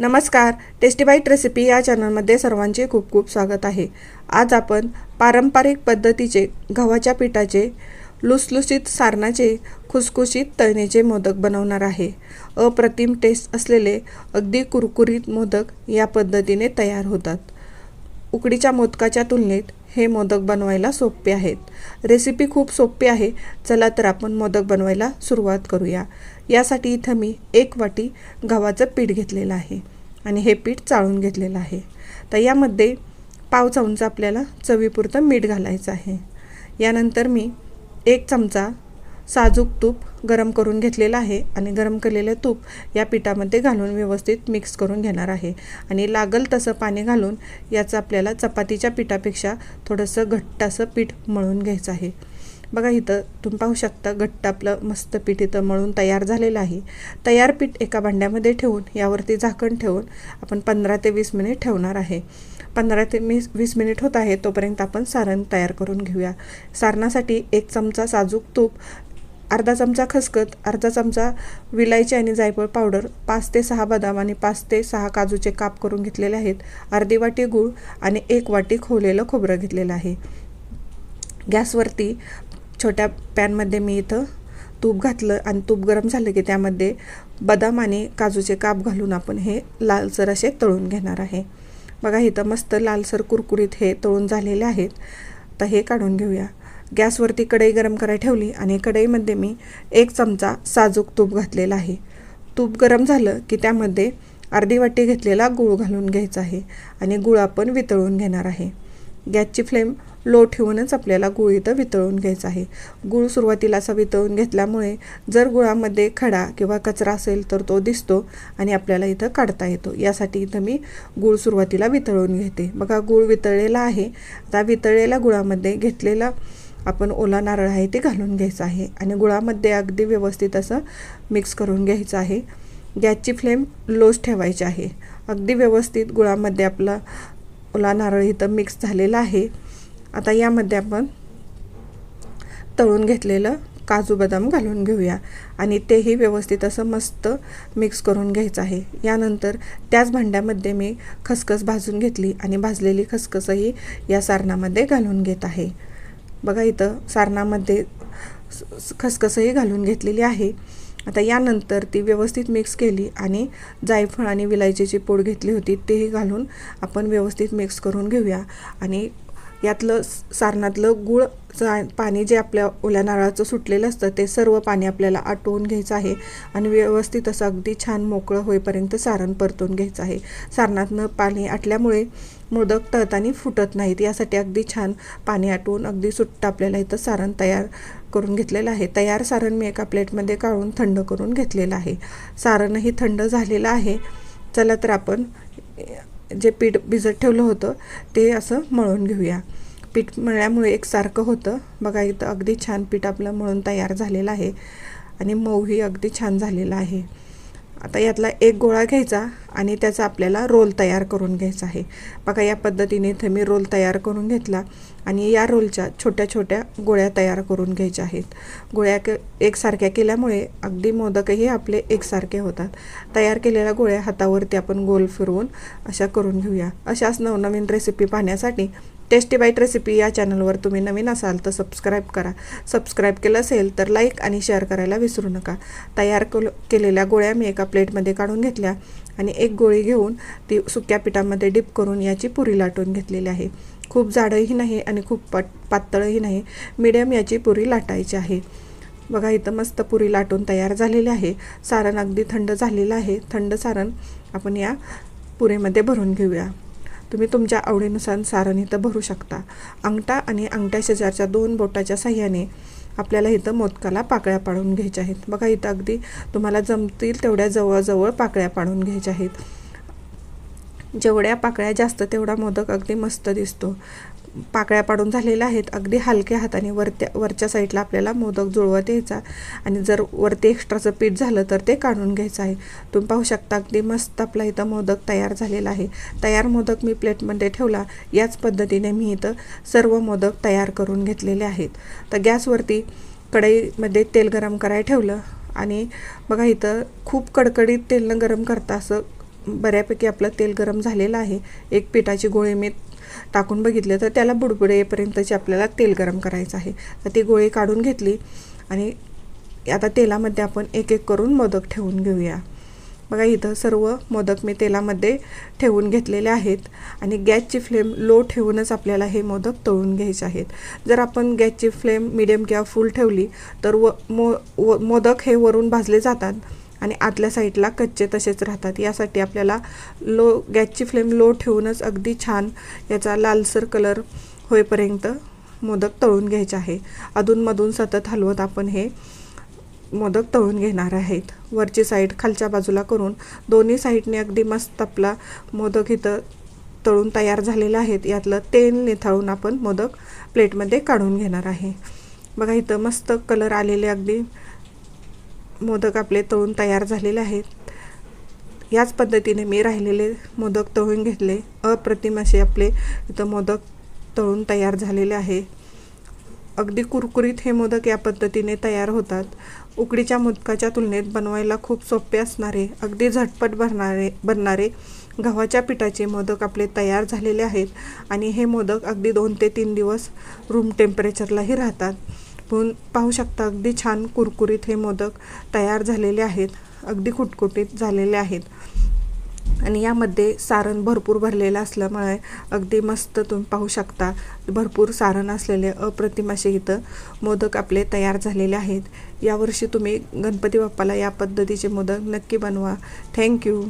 नमस्कार tasty bite recipe या चॅनलमध्ये सर्वांचे खूप खूप स्वागत आहे. आज आपण पारंपरिक पद्धतीचे गव्हाच्या पिठाचे लुसलुसीत सारणाचे खुसखुशीत तळणीचे मोदक बनवणार आहे. अप्रतिम टेस्ट असलेले अगदी कुरकुरीत मोदक या पद्धतीने तयार होतात. उकडीच्या मोदकाच्या तुलनेत हे मोदक बनवायला सोपे आहेत. रेसिपी खूप सोपी आहे. चला तर आपण मोदक बनवायला सुरुवात करूया. यासाठी इथं मी एक वाटी गव्हाचं पीठ घेतलेलं आहे आणि हे पीठ चाळून घेतलेलं आहे. तर यामध्ये पाव चमचा आपल्याला चवीपुरतं मीठ घालायचं आहे. यानंतर मी एक चमचा साजूक तूप गरम करून घेतलेलं आहे आणि गरम केलेलं तूप या पिठामध्ये घालून व्यवस्थित मिक्स करून घेणार आहे. आणि लागल तसं पाणी घालून याचं आपल्याला चपातीच्या पिठापेक्षा थोडंसं घट्ट असं पीठ मळून घ्यायचं आहे. बघा इथं तुम्ही पाहू शकता घट्ट आपलं मस्त पीठ इथं मळून तयार झालेलं आहे. तयार पीठ एका भांड्यामध्ये ठेवून यावरती झाकण ठेवून आपण पंधरा ते वीस मिनिट ठेवणार आहे. पंधरा ते वीस वीस मिनिट होत आहे तोपर्यंत आपण सारण तयार करून घेऊया. सारणासाठी एक चमचा साजूक तूप अर्धा चमचा खसखत अर्धा चमचा विलायची आणि जायफळ पावडर पाच ते सहा बदाम आणि पाच ते सहा काजूचे काप करून घेतलेले आहेत. अर्धी वाटी गूळ आणि एक वाटी खोवलेलं खोबरं घेतलेलं आहे. गॅसवरती छोट्या पॅनमध्ये मी इथं तूप घातलं आणि तूप गरम झालं की त्यामध्ये बदाम आणि काजूचे काप घालून आपण हे लालसर असे तळून घेणार आहे. बघा इथं मस्त लालसर कुरकुरीत हे तळून झालेले आहेत. तर हे काढून घेऊया. गॅसवरती कढई गरम करायला ठेवली आणि कढईमध्ये मी एक चमचा साजूक तूप घातलेला आहे. तूप गरम झालं की त्यामध्ये अर्धी वाटी घेतलेला गूळ घालून घ्यायचा आहे आणि गूळ आपण वितळून घेणार आहे. गॅसची फ्लेम लो ठेवूनच आपल्याला गूळ इथं वितळून घ्यायचा आहे. गूळ सुरुवातीला असा वितळून घेतल्यामुळे जर गुळामध्ये खडा किंवा कचरा असेल तर तो दिसतो आणि आपल्याला इथं काढता येतो. यासाठी इथं मी गूळ सुरुवातीला वितळून घेते. बघा गूळ वितळलेला आहे. आता वितळलेल्या गुळामध्ये घेतलेला आपण ओला नारळ आहे ते घालून घ्यायचं आहे आणि गुळामध्ये अगदी व्यवस्थित असं मिक्स करून घ्यायचं आहे. गॅसची फ्लेम लोच ठेवायची आहे. अगदी व्यवस्थित गुळामध्ये आपला ओला नारळ इथं मिक्स झालेला आहे. आता यामध्ये आपण तळून घेतलेलं काजू बदाम घालून घेऊया आणि तेही व्यवस्थित असं मस्त मिक्स करून घ्यायचं आहे. यानंतर त्याच भांड्यामध्ये मी खसखस भाजून घेतली आणि भाजलेली खसखसही या सारणामध्ये घालून घेत आहे. बघा इथं सारणामध्ये खसखसही घालून घेतलेली आहे. आता यानंतर ती व्यवस्थित मिक्स केली आणि जायफळ आणि विलायचीची पूड घेतली होती तेही घालून आपण व्यवस्थित मिक्स करून घेऊया. आणि यातलं सारणातलं गुळ पाणी जे आपल्या ओल्या नारळाचं सुटलेलं असतं ते सर्व पाणी आपल्याला आटवून घ्यायचं आहे आणि व्यवस्थित असं अगदी छान मोकळं होईपर्यंत सारण परतून घ्यायचं आहे. सारणातनं पाणी आटल्यामुळे मोदक तळताना फुटत नाहीत. यासाठी अगदी छान पाणी आटवून अगदी सुट्ट आपल्याला इथं सारण तयार करून घेतलेलं आहे. तयार सारण मी एका प्लेटमध्ये काढून थंड करून घेतलेलं आहे. सारणही थंड झालेलं आहे. चला तर आपण जे पीठ भिजत ठेवलं होतं ते असं मळून घेऊया. पीठ मळल्यामुळे एकसारखं होतं. बघा इथं अगदी छान पीठ आपलं मळून तयार झालेलं आहे आणि मऊही अगदी छान झालेला आहे. आता यातला एक गोळा घ्यायचा आणि त्याचा आपल्याला रोल तयार करून घ्यायचा आहे. बघा या पद्धतीने इथे मी रोल तयार करून घेतला आणि या रोलच्या छोट्या छोट्या गोळ्या तयार करून घ्यायच्या आहेत. गोळ्या के एकसारख्या केल्यामुळे अगदी मोदकही आपले एकसारखे होतात. तयार केलेल्या गोळ्या हातावरती आपण गोल फिरवून अशा करून घेऊया. अशाच नवनवीन रेसिपी पाहण्यासाठी टेस्टी बाईट रेसिपी या चॅनलवर तुम्ही नवीन असाल तर सबस्क्राईब करा. सबस्क्राईब केलं असेल तर लाईक आणि शेअर करायला विसरू नका. तयार केलेल्या गोळ्या मी एका प्लेटमध्ये काढून घेतल्या आणि एक गोळी घेऊन ती सुक्या पिठामध्ये डिप करून याची पुरी लाटून घेतलेली आहे. खूप जाडंही नाही आणि खूप पट पातळही नाही. मिडियम याची पुरी लाटायची आहे. बघा इथं मस्त पुरी लाटून तयार झालेली आहे. सारण अगदी थंड झालेलं आहे. थंड सारण आपण या पुरीमध्ये भरून घेऊया. तुम्ही तुमच्या आवडीनुसार सारण इथं भरू शकता. अंगठा आणि अंगठ्या शेजारच्या दोन बोटाच्या साह्याने आपल्याला इथं मोदकाला पाकळ्या पाडून घ्यायच्या आहेत. बघा इथं अगदी तुम्हाला जमतील तेवढ्या जवळजवळ पाकळ्या पाडून घ्यायच्या आहेत. जेवढ्या पाकळ्या जास्त तेवढा मोदक अगदी मस्त दिसतो. पाकळ्या पाडून झालेल्या आहेत. अगदी हलक्या हाताने वरत्या वरच्या साईडला आपल्याला मोदक जुळवत यायचा. आणि जर वरती एक्स्ट्राचं पीठ झालं तर ते काढून घ्यायचं आहे. तुम्ही पाहू शकता अगदी मस्त आपला इथं मोदक तयार झालेला आहे. तयार मोदक मी प्लेटमध्ये ठेवला. याच पद्धतीने मी इथं सर्व मोदक तयार करून घेतलेले आहेत. तर गॅसवरती कढईमध्ये तेल गरम करायला ठेवलं. आणि बघा इथं खूप कडकडीत तेलनं गरम करता असं बऱ्यापैकी आपलं तेल गरम झालेलं आहे. एक पिठाची गोळी मी टाकून बघितले तर त्याला बुडबुडेपर्यंतची आपल्याला तेल गरम करायचं आहे. तर ती गोळी काढून घेतली आणि आता तेलामध्ये आपण एक एक करून मोदक ठेवून घेऊया. बघा इथं सर्व मोदक मी तेलामध्ये ठेवून घेतलेले आहेत आणि गॅसची फ्लेम लो ठेवूनच आपल्याला हे मोदक तळून घ्यायचे आहेत. जर आपण गॅसची फ्लेम मिडियम किंवा फुल ठेवली तर व मो व मोदक हे वरून भाजले जातात. आणि आतल्या साईडला कच्चे तसेच राहतात. यासाठी आपल्याला लो गॅसची फ्लेम लो ठेवूनच अगदी छान याचा लालसर कलर होईपर्यंत मोदक तळून घ्यायचे आहे. अधूनमधून सतत हलवत आपण हे मोदक तळून घेणार आहेत. वरची साईड खालच्या बाजूला करून दोन्ही साईडने अगदी मस्त आपला मोदक इथं तळून तयार झालेलं आहेत. यातलं तेल निथळून आपण मोदक प्लेटमध्ये काढून घेणार आहे. बघा इथं मस्त कलर आलेले अगदी मोदक आपले तळून तयार झालेले आहेत. याच पद्धतीने मी राहिलेले मोदक तळून घेतले. अप्रतिम असे आपले इथं मोदक तळून तयार झालेले आहे. अगदी कुरकुरीत हे मोदक या पद्धतीने तयार होतात. उकडीच्या मोदकाच्या तुलनेत बनवायला खूप सोपे असणारे अगदी झटपट भरणारे बनणारे गव्हाच्या पिठाचे मोदक आपले तयार झालेले आहेत आणि हे मोदक अगदी दोन ते तीन दिवस रूम टेम्परेचरलाही राहतात. पण पाहू शकता अगदी छान कुरकुरीत हे मोदक तयार झालेले आहेत अगदी कुटकुटीत झालेले आहेत. आणि यामध्ये सारण भरपूर भरलेलं असल्यामुळे अगदी मस्त तुम्ही पाहू शकता भरपूर सारण असलेले अप्रतिम असे इथं मोदक आपले तयार झालेले आहेत. यावर्षी तुम्ही गणपती बाप्पाला या पद्धतीचे मोदक नक्की बनवा. थँक्यू